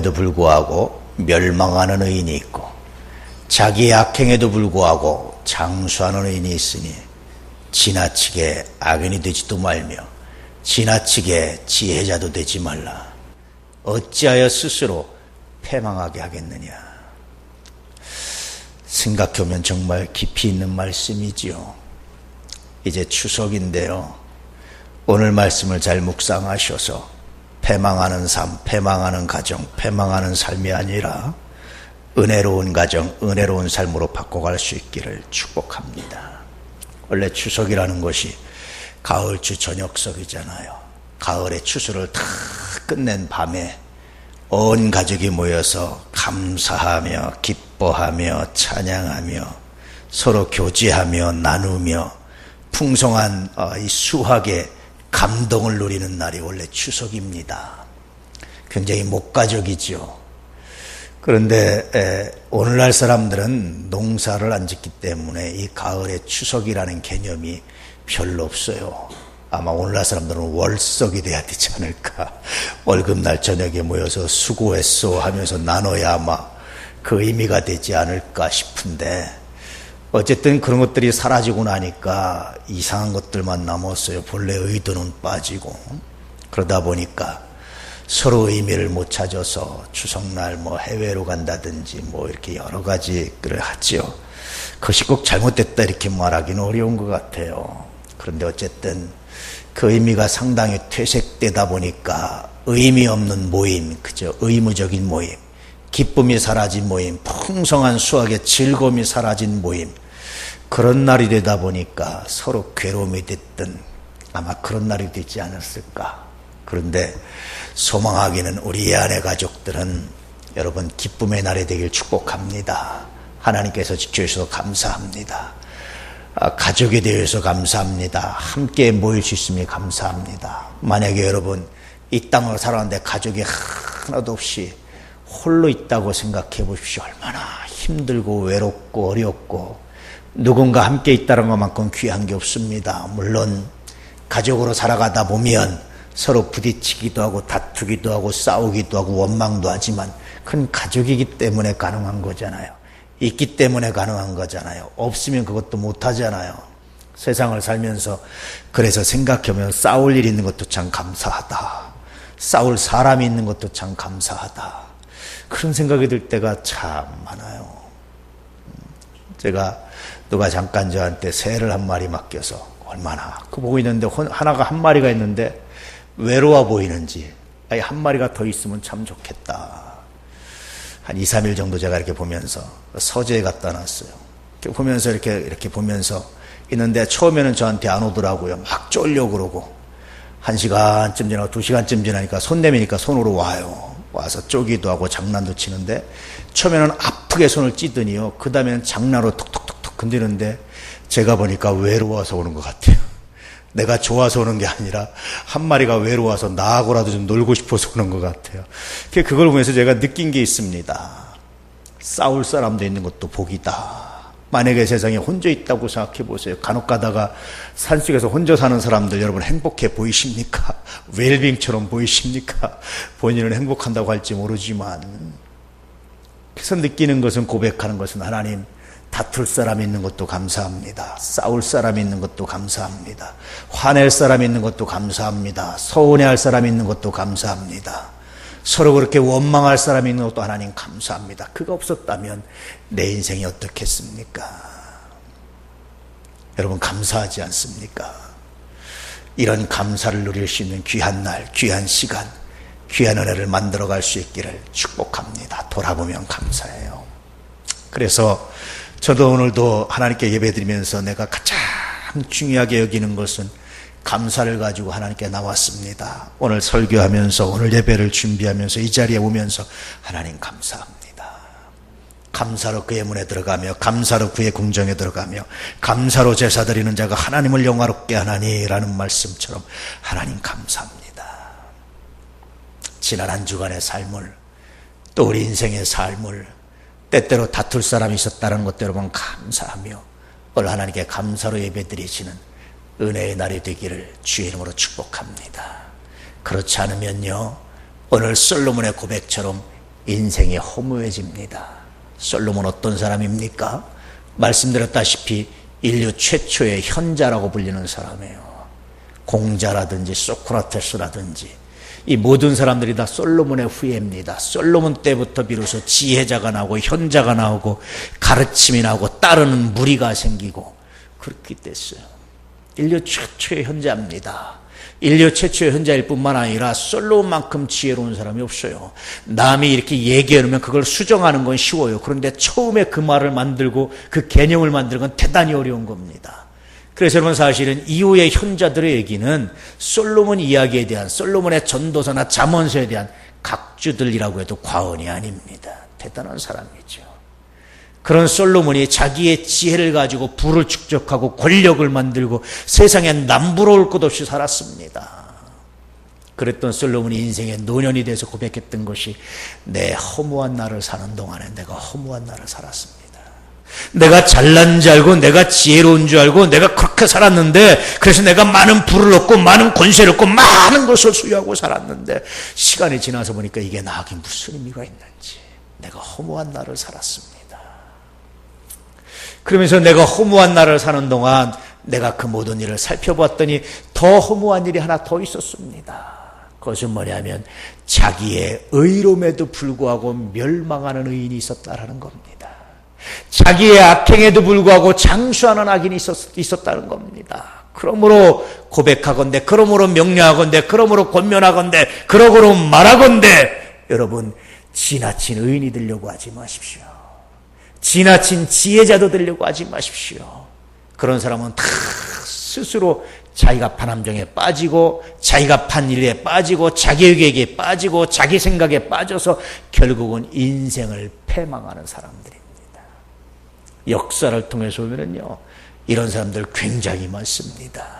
범함에도 불구하고 멸망하는 의인이 있고 자기의 악행에도 불구하고 장수하는 의인이 있으니 지나치게 악인이 되지도 말며 지나치게 지혜자도 되지 말라. 어찌하여 스스로 패망하게 하겠느냐. 생각해보면 정말 깊이 있는 말씀이지요. 이제 추석인데요. 오늘 말씀을 잘 묵상하셔서 패망하는 삶, 패망하는 가정, 패망하는 삶이 아니라 은혜로운 가정, 은혜로운 삶으로 바꿔갈 수 있기를 축복합니다. 원래 추석이라는 것이 가을추 저녁석이잖아요. 가을의 추수를 다 끝낸 밤에 온 가족이 모여서 감사하며 기뻐하며 찬양하며 서로 교제하며 나누며 풍성한 어, 이 수학의 감동을 누리는 날이 원래 추석입니다. 굉장히 목가적이죠. 그런데 오늘날 사람들은 농사를 안 짓기 때문에 이 가을의 추석이라는 개념이 별로 없어요. 아마 오늘날 사람들은 월석이 돼야 되지 않을까. 월급날 저녁에 모여서 수고했어 하면서 나눠야 아마 그 의미가 되지 않을까 싶은데 어쨌든 그런 것들이 사라지고 나니까 이상한 것들만 남았어요. 본래 의도는 빠지고. 그러다 보니까 서로 의미를 못 찾아서 추석날 뭐 해외로 간다든지 뭐 이렇게 여러 가지를 하지요. 그것이 꼭 잘못됐다 이렇게 말하기는 어려운 것 같아요. 그런데 어쨌든 그 의미가 상당히 퇴색되다 보니까 의미 없는 모임, 그죠? 의무적인 모임, 기쁨이 사라진 모임, 풍성한 수학의 즐거움이 사라진 모임, 그런 날이 되다 보니까 서로 괴로움이 됐던 아마 그런 날이 되지 않았을까. 그런데 소망하기는 우리 아내 가족들은 여러분 기쁨의 날이 되길 축복합니다. 하나님께서 지켜주셔서 감사합니다. 아, 가족에 대해서 감사합니다. 함께 모일 수 있음에 감사합니다. 만약에 여러분 이 땅을 살아가는데 가족이 하나도 없이 홀로 있다고 생각해 보십시오. 얼마나 힘들고 외롭고 어렵고 누군가 함께 있다는 것만큼 귀한 게 없습니다. 물론 가족으로 살아가다 보면 서로 부딪히기도 하고 다투기도 하고 싸우기도 하고 원망도 하지만 그건 가족이기 때문에 가능한 거잖아요. 있기 때문에 가능한 거잖아요. 없으면 그것도 못 하잖아요. 세상을 살면서 그래서 생각하면 싸울 일 있는 것도 참 감사하다. 싸울 사람이 있는 것도 참 감사하다. 그런 생각이 들 때가 참 많아요. 제가 누가 잠깐 저한테 새를 한 마리 맡겨서 얼마나 그 보고 있는데 하나가 한 마리가 있는데 외로워 보이는지 아예 한 마리가 더 있으면 참 좋겠다. 한 2, 3일 정도 제가 이렇게 보면서 서재에 갖다 놨어요. 이렇게 보면서 이렇게 이렇게 보면서 있는데 처음에는 저한테 안 오더라고요. 막 쫄려 그러고 한 시간쯤 지나고 두 시간쯤 지나니까 손 내미니까 손으로 와요. 와서 쪼기도 하고 장난도 치는데 처음에는 아프게 손을 찌더니요. 그 다음에는 장난으로 톡톡톡톡 건드는데 제가 보니까 외로워서 오는 것 같아요. 내가 좋아서 오는 게 아니라 한 마리가 외로워서 나하고라도 좀 놀고 싶어서 오는 것 같아요. 그걸 보면서 제가 느낀 게 있습니다. 싸울 사람도 있는 것도 복이다. 만약에 세상에 혼자 있다고 생각해 보세요. 간혹 가다가 산속에서 혼자 사는 사람들 여러분 행복해 보이십니까? 웰빙처럼 보이십니까? 본인은 행복한다고 할지 모르지만 그래서 느끼는 것은 고백하는 것은 하나님 다툴 사람 있는 것도 감사합니다. 싸울 사람 있는 것도 감사합니다. 화낼 사람 있는 것도 감사합니다. 서운해할 사람 있는 것도 감사합니다. 서로 그렇게 원망할 사람 있는 것도 하나님 감사합니다. 그거 없었다면 내 인생이 어떻겠습니까? 여러분 감사하지 않습니까? 이런 감사를 누릴 수 있는 귀한 날, 귀한 시간, 귀한 은혜를 만들어 갈 수 있기를 축복합니다. 돌아보면 감사해요. 그래서 저도 오늘도 하나님께 예배드리면서 내가 가장 중요하게 여기는 것은 감사를 가지고 하나님께 나왔습니다. 오늘 설교하면서 오늘 예배를 준비하면서 이 자리에 오면서 하나님 감사합니다. 감사로 그의 문에 들어가며 감사로 그의 궁정에 들어가며 감사로 제사 드리는 자가 하나님을 영화롭게 하나니라는 말씀처럼 하나님 감사합니다. 지난 한 주간의 삶을 또 우리 인생의 삶을 때때로 다툴 사람이 있었다는 여러분 감사하며 오늘 하나님께 감사로 예배드리시는 은혜의 날이 되기를 주의 이름으로 축복합니다. 그렇지 않으면요 오늘 솔로몬의 고백처럼 인생이 허무해집니다. 솔로몬 어떤 사람입니까? 말씀드렸다시피 인류 최초의 현자라고 불리는 사람이에요. 공자라든지 소크라테스라든지 이 모든 사람들이 다 솔로몬의 후예입니다. 솔로몬 때부터 비로소 지혜자가 나오고 현자가 나오고 가르침이 나오고 따르는 무리가 생기고 그렇게 됐어요. 인류 최초의 현자입니다. 인류 최초의 현자일 뿐만 아니라 솔로몬만큼 지혜로운 사람이 없어요. 남이 이렇게 얘기해 놓으면 그걸 수정하는 건 쉬워요. 그런데 처음에 그 말을 만들고 그 개념을 만드는 건 대단히 어려운 겁니다. 그래서 여러분 사실은 이후의 현자들의 얘기는 솔로몬 이야기에 대한 솔로몬의 전도서나 잠언서에 대한 각주들이라고 해도 과언이 아닙니다. 대단한 사람이죠. 그런 솔로몬이 자기의 지혜를 가지고 부를 축적하고 권력을 만들고 세상에 남부러울 것 없이 살았습니다. 그랬던 솔로몬이 인생의 노년이 돼서 고백했던 것이 내 허무한 날을 사는 동안에 내가 허무한 날을 살았습니다. 내가 잘난 줄 알고 내가 지혜로운 줄 알고 내가 그렇게 살았는데 그래서 내가 많은 부를 얻고 많은 권세를 얻고 많은 것을 수여하고 살았는데 시간이 지나서 보니까 이게 나에게 무슨 의미가 있는지 내가 허무한 날을 살았습니다. 그러면서 내가 허무한 날을 사는 동안 내가 그 모든 일을 살펴봤더니 더 허무한 일이 하나 더 있었습니다. 그것은 뭐냐면 자기의 의로움에도 불구하고 멸망하는 의인이 있었다라는 겁니다. 자기의 악행에도 불구하고 장수하는 악인이 있었, 있었다는 겁니다. 그러므로 고백하건대, 그러므로 명령하건대, 그러므로 권면하건대, 그러므로 말하건대, 여러분, 지나친 의인이 되려고 하지 마십시오. 지나친 지혜자도 되려고 하지 마십시오. 그런 사람은 다 스스로 자기가 판 함정에 빠지고 자기가 판 일에 빠지고 자기 의견에 빠지고 자기 생각에 빠져서 결국은 인생을 패망하는 사람들입니다. 역사를 통해서 보면요. 이런 사람들 굉장히 많습니다.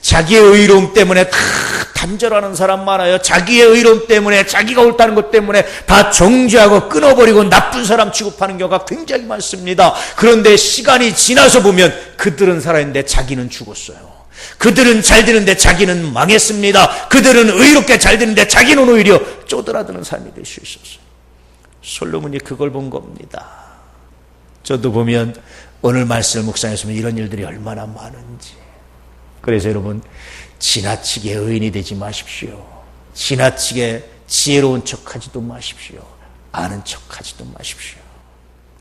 자기의 의로움 때문에 다 단절하는 사람 많아요. 자기의 의로움 때문에 자기가 옳다는 것 때문에 다 정죄하고 끊어버리고 나쁜 사람 취급하는 경우가 굉장히 많습니다. 그런데 시간이 지나서 보면 그들은 살아있는데 자기는 죽었어요. 그들은 잘 되는데 자기는 망했습니다. 그들은 의롭게 잘 되는데 자기는 오히려 쪼드라드는 삶이 될 수 있었어요. 솔로몬이 그걸 본 겁니다. 저도 보면 오늘 말씀 묵상에서 이런 일들이 얼마나 많은지. 그래서 여러분 지나치게 의인이 되지 마십시오. 지나치게 지혜로운 척하지도 마십시오. 아는 척하지도 마십시오.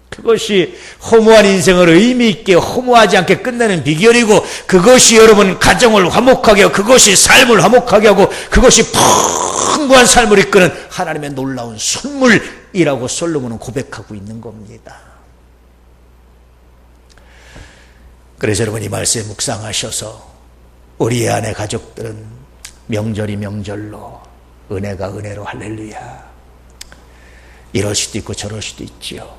그것이 허무한 인생을 의미 있게 허무하지 않게 끝내는 비결이고 그것이 여러분 가정을 화목하게 하고 그것이 삶을 화목하게 하고 그것이 풍부한 삶을 이끄는 하나님의 놀라운 선물이라고 솔로몬은 고백하고 있는 겁니다. 그래서 여러분 이 말씀에 묵상하셔서 우리의 아내 가족들은 명절이 명절로 은혜가 은혜로 할렐루야. 이럴 수도 있고 저럴 수도 있지요.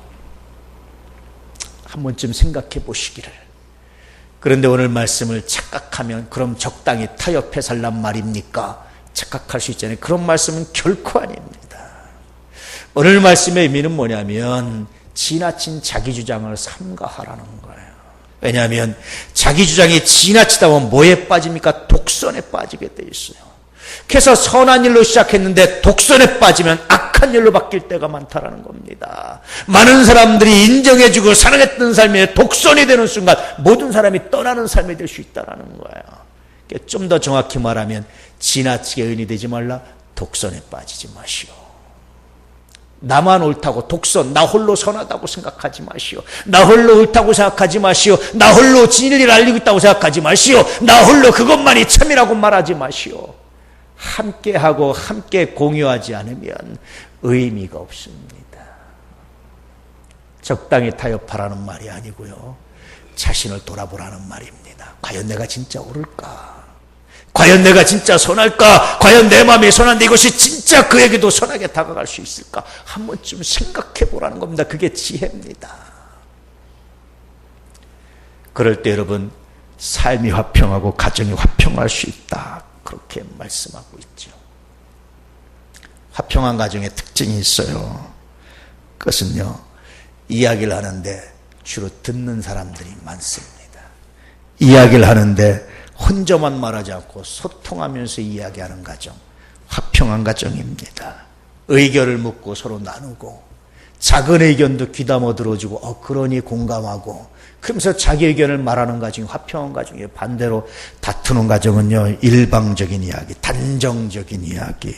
한 번쯤 생각해 보시기를. 그런데 오늘 말씀을 착각하면 그럼 적당히 타협해 살란 말입니까? 착각할 수 있잖아요. 그런 말씀은 결코 아닙니다. 오늘 말씀의 의미는 뭐냐면 지나친 자기 주장을 삼가하라는 거예요 왜냐하면 자기 주장이 지나치다 보면 뭐에 빠집니까? 독선에 빠지게 돼 있어요. 그래서 선한 일로 시작했는데 독선에 빠지면 악한 일로 바뀔 때가 많다라는 겁니다. 많은 사람들이 인정해주고 사랑했던 삶이 독선이 되는 순간 모든 사람이 떠나는 삶이 될 수 있다라는 거예요. 좀 더 정확히 말하면 지나치게 은이 되지 말라 독선에 빠지지 마시오. 나만 옳다고 독선, 나 홀로 선하다고 생각하지 마시오. 나 홀로 옳다고 생각하지 마시오. 나 홀로 진리를 알리고 있다고 생각하지 마시오. 나 홀로 그것만이 참이라고 말하지 마시오. 함께하고 함께 공유하지 않으면 의미가 없습니다. 적당히 타협하라는 말이 아니고요. 자신을 돌아보라는 말입니다. 과연 내가 진짜 옳을까? 과연 내가 진짜 선할까? 과연 내 마음이 선한데 이것이 진짜 그에게도 선하게 다가갈 수 있을까? 한 번쯤 생각해 보라는 겁니다. 그게 지혜입니다. 그럴 때 여러분, 삶이 화평하고 가정이 화평할 수 있다. 그렇게 말씀하고 있죠. 화평한 가정의 특징이 있어요. 그것은요, 이야기를 하는데 주로 듣는 사람들이 많습니다. 이야기를 하는데 혼자만 말하지 않고 소통하면서 이야기하는 가정, 화평한 가정입니다. 의견을 묻고 서로 나누고 작은 의견도 귀담아 들어주고 어 그러니 공감하고 그러면서 자기 의견을 말하는 가정이 화평한 가정이에요. 반대로 다투는 가정은요 일방적인 이야기, 단정적인 이야기,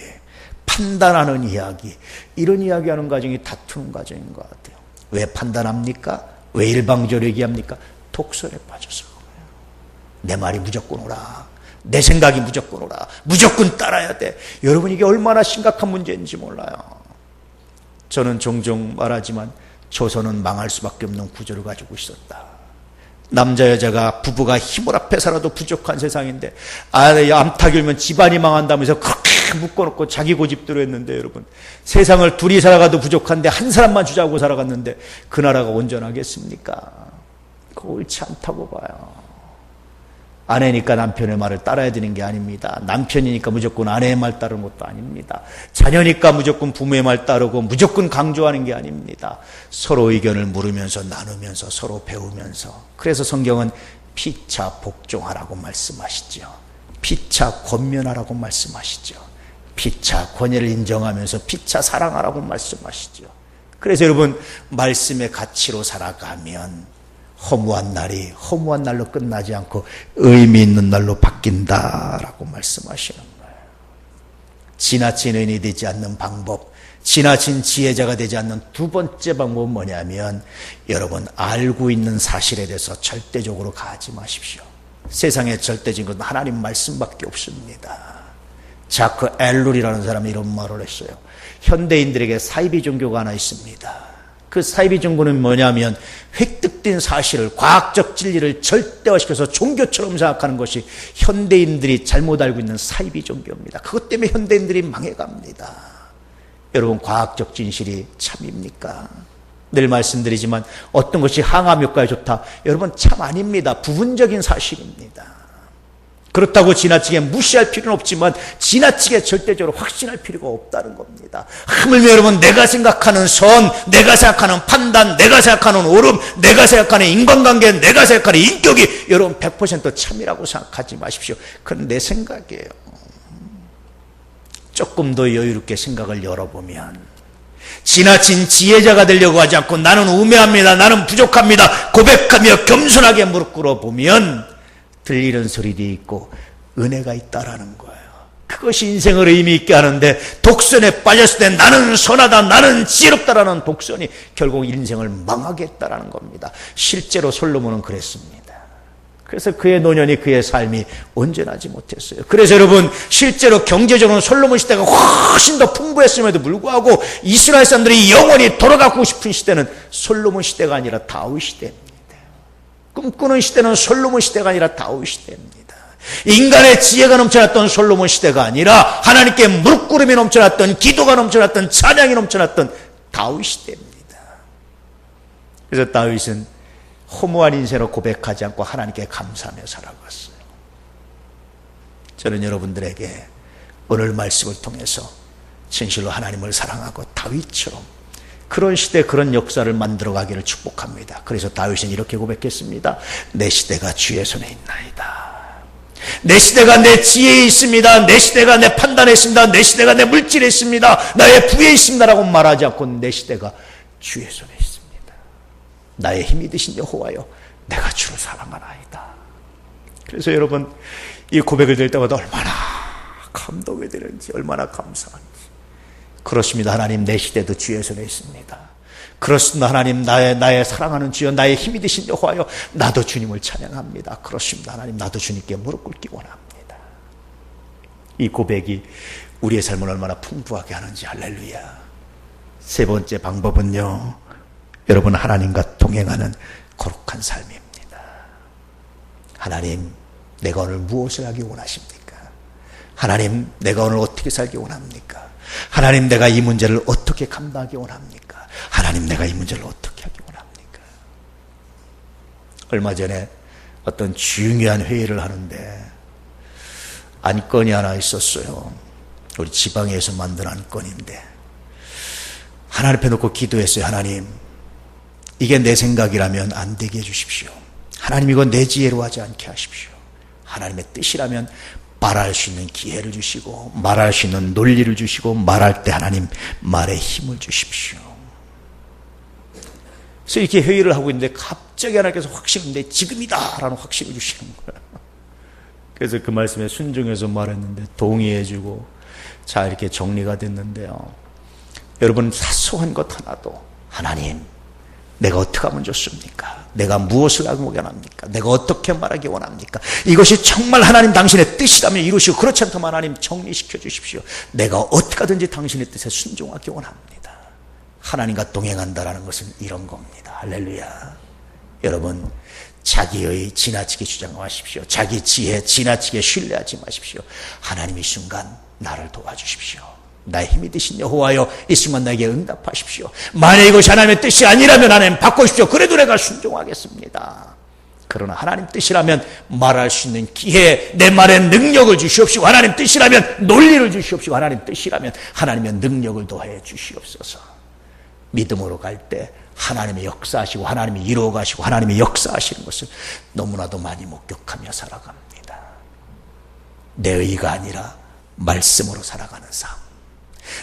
판단하는 이야기 이런 이야기하는 가정이 다투는 가정인 것 같아요. 왜 판단합니까? 왜 일방적으로 얘기합니까? 독설에 빠져서 내 말이 무조건 오라. 내 생각이 무조건 오라. 무조건 따라야 돼. 여러분 이게 얼마나 심각한 문제인지 몰라요. 저는 종종 말하지만 조선은 망할 수밖에 없는 구조를 가지고 있었다. 남자 여자가 부부가 힘을 앞에 살아도 부족한 세상인데 아 암탉이면 집안이 망한다면서 그렇게 묶어놓고 자기 고집대로 했는데 여러분 세상을 둘이 살아가도 부족한데 한 사람만 주자고 살아갔는데 그 나라가 온전하겠습니까? 그거 옳지 않다고 봐요. 아내니까 남편의 말을 따라야 되는 게 아닙니다. 남편이니까 무조건 아내의 말 따르는 것도 아닙니다. 자녀니까 무조건 부모의 말 따르고 무조건 강조하는 게 아닙니다. 서로 의견을 물으면서 나누면서 서로 배우면서 그래서 성경은 피차 복종하라고 말씀하시죠. 피차 권면하라고 말씀하시죠. 피차 권위를 인정하면서 피차 사랑하라고 말씀하시죠. 그래서 여러분 말씀의 가치로 살아가면 허무한 날이 허무한 날로 끝나지 않고 의미 있는 날로 바뀐다라고 말씀하시는 거예요. 지나친 의인이 되지 않는 방법, 지나친 지혜자가 되지 않는 두 번째 방법은 뭐냐면 여러분 알고 있는 사실에 대해서 절대적으로 가지 마십시오. 세상에 절대적인 것은 하나님 말씀밖에 없습니다. 자크 엘룰이라는 사람이 이런 말을 했어요. 현대인들에게 사이비 종교가 하나 있습니다. 그 사이비 정보는 뭐냐면 획득된 사실을 과학적 진리를 절대화시켜서 종교처럼 생각하는 것이 현대인들이 잘못 알고 있는 사이비 종교입니다. 그것 때문에 현대인들이 망해갑니다. 여러분 과학적 진실이 참입니까? 늘 말씀드리지만 어떤 것이 항암 효과에 좋다. 여러분 참 아닙니다. 부분적인 사실입니다. 그렇다고 지나치게 무시할 필요는 없지만 지나치게 절대적으로 확신할 필요가 없다는 겁니다. 하물며 여러분 내가 생각하는 선, 내가 생각하는 판단, 내가 생각하는 옳음, 내가 생각하는 인간관계, 내가 생각하는 인격이 여러분 100% 참이라고 생각하지 마십시오. 그건 내 생각이에요. 조금 더 여유롭게 생각을 열어보면 지나친 지혜자가 되려고 하지 않고 나는 우매합니다. 나는 부족합니다. 고백하며 겸손하게 무릎 꿇어 보면 들리는 소리도 있고 은혜가 있다라는 거예요. 그것이 인생을 의미 있게 하는데 독선에 빠졌을 때 나는 선하다, 나는 지혜롭다라는 독선이 결국 인생을 망하게 했다라는 겁니다. 실제로 솔로몬은 그랬습니다. 그래서 그의 노년이 그의 삶이 온전하지 못했어요. 그래서 여러분 실제로 경제적으로 솔로몬 시대가 훨씬 더 풍부했음에도 불구하고 이스라엘 사람들이 영원히 돌아가고 싶은 시대는 솔로몬 시대가 아니라 다윗 시대입니다. 꿈꾸는 시대는 솔로몬 시대가 아니라 다윗 시대입니다. 인간의 지혜가 넘쳐났던 솔로몬 시대가 아니라 하나님께 꿇음이 넘쳐났던 기도가 넘쳐났던 찬양이 넘쳐났던 다윗 시대입니다. 그래서 다윗은 허무한 인생을 고백하지 않고 하나님께 감사하며 살아갔어요. 저는 여러분들에게 오늘 말씀을 통해서 진실로 하나님을 사랑하고 다윗처럼 그런 시대 그런 역사를 만들어 가기를 축복합니다. 그래서 다윗은 이렇게 고백했습니다. 내 시대가 주의 손에 있나이다. 내 시대가 내 지혜에 있습니다. 내 시대가 내 판단에 있습니다. 내 시대가 내 물질에 있습니다. 나의 부에 있습니다라고 말하지 않고 내 시대가 주의 손에 있습니다. 나의 힘이 드신 여호와여 내가 주를 사랑하나이다. 그래서 여러분 이 고백을 들 때마다 얼마나 감동이 되는지 얼마나 감사한지 그렇습니다. 하나님 내 시대도 주의 손에 있습니다. 그렇습니다. 하나님 나의 나의 사랑하는 주여 나의 힘이 되신 여호와여 나도 주님을 찬양합니다. 그렇습니다. 하나님 나도 주님께 무릎 꿇기 원합니다. 이 고백이 우리의 삶을 얼마나 풍부하게 하는지 할렐루야. 세 번째 방법은요. 여러분 하나님과 동행하는 거룩한 삶입니다. 하나님 내가 오늘 무엇을 하기 원하십니까? 하나님 내가 오늘 어떻게 살기 원합니까? 하나님 내가 이 문제를 어떻게 감당하기 원합니까? 하나님 내가 이 문제를 어떻게 하기 원합니까? 얼마 전에 어떤 중요한 회의를 하는데 안건이 하나 있었어요. 우리 지방에서 만든 안건인데 하나님 앞에 놓고 기도했어요. 하나님 이게 내 생각이라면 안 되게 해주십시오. 하나님 이건 내 지혜로 하지 않게 하십시오. 하나님의 뜻이라면 말할 수 있는 기회를 주시고 말할 수 있는 논리를 주시고 말할 때 하나님 말에 힘을 주십시오. 그래서 이렇게 회의를 하고 있는데 갑자기 하나님께서 확신인데 지금이다라는 확신을 주시는 거예요. 그래서 그 말씀에 순종해서 말했는데 동의해주고 자 이렇게 정리가 됐는데요. 여러분 사소한 것 하나도 하나님 내가 어떻게 하면 좋습니까? 내가 무엇을 하고 원합니까? 내가 어떻게 말하기 원합니까? 이것이 정말 하나님 당신의 뜻이라면 이루시고 그렇지 않다면 하나님 정리시켜 주십시오. 내가 어떻게 하든지 당신의 뜻에 순종하기 원합니다. 하나님과 동행한다라는 것은 이런 겁니다. 할렐루야. 여러분, 자기의 지나치게 주장하십시오. 자기 지혜 지나치게 신뢰하지 마십시오. 하나님이 순간 나를 도와주십시오. 나의 힘이 되신 여호와여 이 순간 나에게 응답하십시오. 만약 이것이 하나님의 뜻이 아니라면 하나님 바꾸십시오. 그래도 내가 순종하겠습니다. 그러나 하나님 뜻이라면 말할 수 있는 기회, 내 말에 능력을 주시옵시고 하나님 뜻이라면 논리를 주시옵시고 하나님 뜻이라면 하나님의 능력을 더해 주시옵소서. 믿음으로 갈 때 하나님의 역사하시고 하나님이 이루어 가시고 하나님의 역사하시는 것을 너무나도 많이 목격하며 살아갑니다. 내 의가 아니라 말씀으로 살아가는 삶.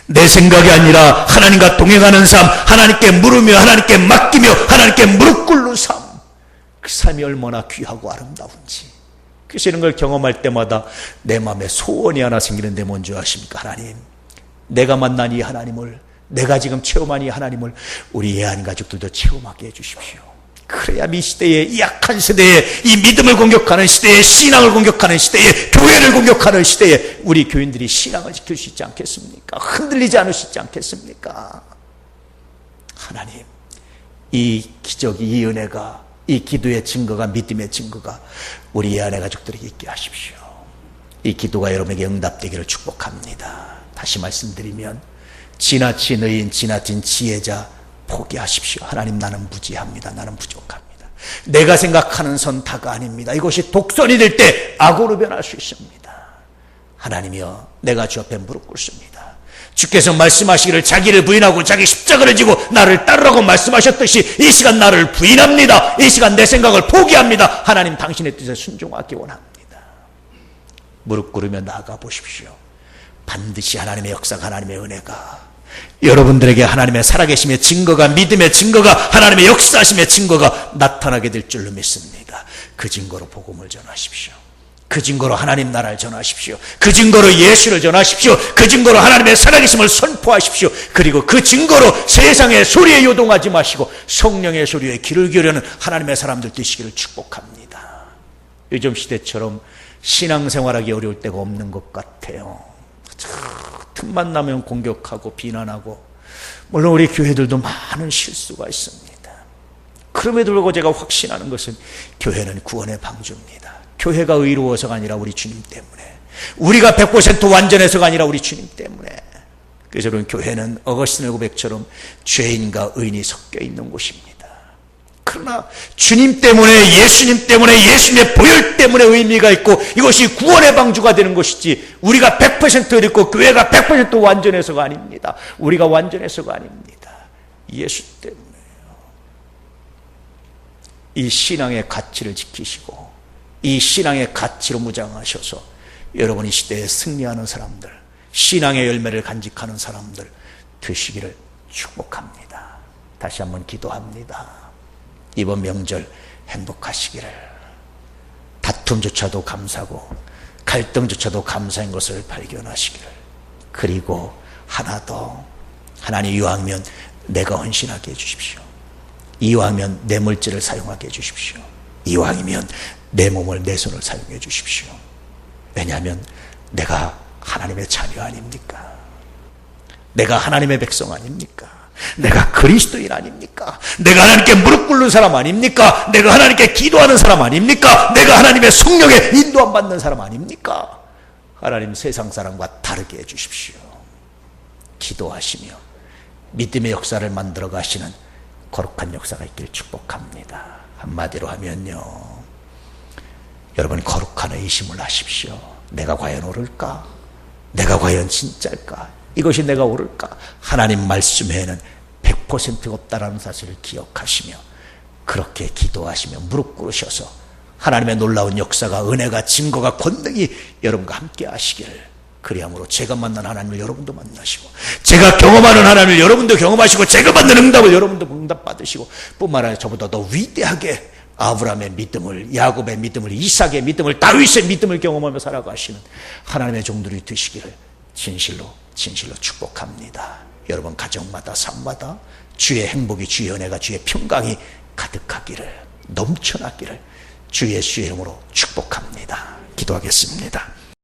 내 생각이 아니라 하나님과 동행하는 삶, 하나님께 물으며 하나님께 맡기며 하나님께 무릎 꿇는 삶. 그 삶이 얼마나 귀하고 아름다운지. 그래서 이런 걸 경험할 때마다 내 마음에 소원이 하나 생기는데 뭔지 아십니까? 하나님. 내가 만난 이 하나님을, 내가 지금 체험한 이 하나님을 우리 예한 가족들도 체험하게 해주십시오. 그래야 이 시대에 이 약한 시대에 이 믿음을 공격하는 시대에 신앙을 공격하는 시대에 교회를 공격하는 시대에 우리 교인들이 신앙을 지킬 수 있지 않겠습니까? 흔들리지 않을 수 있지 않겠습니까? 하나님 이 기적이 이 은혜가 이 기도의 증거가 믿음의 증거가 우리 아내 가족들에게 있게 하십시오. 이 기도가 여러분에게 응답되기를 축복합니다. 다시 말씀드리면 지나친 의인 지나친 지혜자 포기하십시오. 하나님 나는 무지합니다. 나는 부족합니다. 내가 생각하는 선 다가 아닙니다. 이것이 독선이 될 때 악으로 변할 수 있습니다. 하나님이여 내가 주 앞에 무릎 꿇습니다. 주께서 말씀하시기를 자기를 부인하고 자기 십자가를 지고 나를 따르라고 말씀하셨듯이 이 시간 나를 부인합니다. 이 시간 내 생각을 포기합니다. 하나님 당신의 뜻에 순종하기 원합니다. 무릎 꿇으며 나아가 보십시오. 반드시 하나님의 역사가 하나님의 은혜가 여러분들에게 하나님의 살아계심의 증거가 믿음의 증거가 하나님의 역사하심의 증거가 나타나게 될 줄로 믿습니다. 그 증거로 복음을 전하십시오. 그 증거로 하나님 나라를 전하십시오. 그 증거로 예수를 전하십시오. 그 증거로 하나님의 살아계심을 선포하십시오. 그리고 그 증거로 세상의 소리에 요동하지 마시고 성령의 소리에 귀를 기울여는 하나님의 사람들 되시기를 축복합니다. 요즘 시대처럼 신앙생활하기 어려울 때가 없는 것 같아요. 틈만 나면 공격하고 비난하고 물론 우리 교회들도 많은 실수가 있습니다. 그럼에도 불구하고 제가 확신하는 것은 교회는 구원의 방주입니다. 교회가 의로워서가 아니라 우리 주님 때문에 우리가 100% 완전해서가 아니라 우리 주님 때문에 그래서 저는 교회는 어거스틴의 고백처럼 죄인과 의인이 섞여 있는 곳입니다. 그러나 주님 때문에 예수님 때문에 예수님의 보혈 때문에 의미가 있고 이것이 구원의 방주가 되는 것이지 우리가 100% 있고 교회가 100% 완전해서가 아닙니다. 우리가 완전해서가 아닙니다. 예수 때문에요. 이 신앙의 가치를 지키시고 이 신앙의 가치로 무장하셔서 여러분이 시대에 승리하는 사람들 신앙의 열매를 간직하는 사람들 되시기를 축복합니다. 다시 한번 기도합니다. 이번 명절 행복하시기를. 다툼조차도 감사고 갈등조차도 감사인 것을 발견하시기를. 그리고 하나 더 하나님 이왕이면 내가 헌신하게 해주십시오. 이왕이면 내 물질을 사용하게 해주십시오. 이왕이면 내 몸을 내 손을 사용해 주십시오. 왜냐하면 내가 하나님의 자녀 아닙니까? 내가 하나님의 백성 아닙니까 내가 그리스도인 아닙니까? 내가 하나님께 무릎 꿇는 사람 아닙니까? 내가 하나님께 기도하는 사람 아닙니까? 내가 하나님의 성령에 인도함 받는 사람 아닙니까? 하나님 세상 사람과 다르게 해주십시오. 기도하시며 믿음의 역사를 만들어 가시는 거룩한 역사가 있기를 축복합니다. 한마디로 하면요. 여러분 거룩한 의심을 하십시오. 내가 과연 옳을까? 내가 과연 진짜일까? 이것이 내가 옳을까? 하나님 말씀에는 100% 없다라는 사실을 기억하시며 그렇게 기도하시며 무릎 꿇으셔서 하나님의 놀라운 역사가 은혜가 증거가 권능이 여러분과 함께 하시기를 그리함으로 제가 만난 하나님을 여러분도 만나시고 제가 경험하는 하나님을 여러분도 경험하시고 제가 받는 응답을 여러분도 응답 받으시고 뿐만 아니라 저보다 더 위대하게 아브라함의 믿음을 야곱의 믿음을 이삭의 믿음을 다윗의 믿음을 경험하며 살아가시는 하나님의 종들이 되시기를 진실로 진실로 축복합니다. 여러분 가정마다 삶마다 주의 행복이 주의 은혜가 주의 평강이 가득하기를 넘쳐나기를 주 예수의 이름으로 축복합니다. 기도하겠습니다.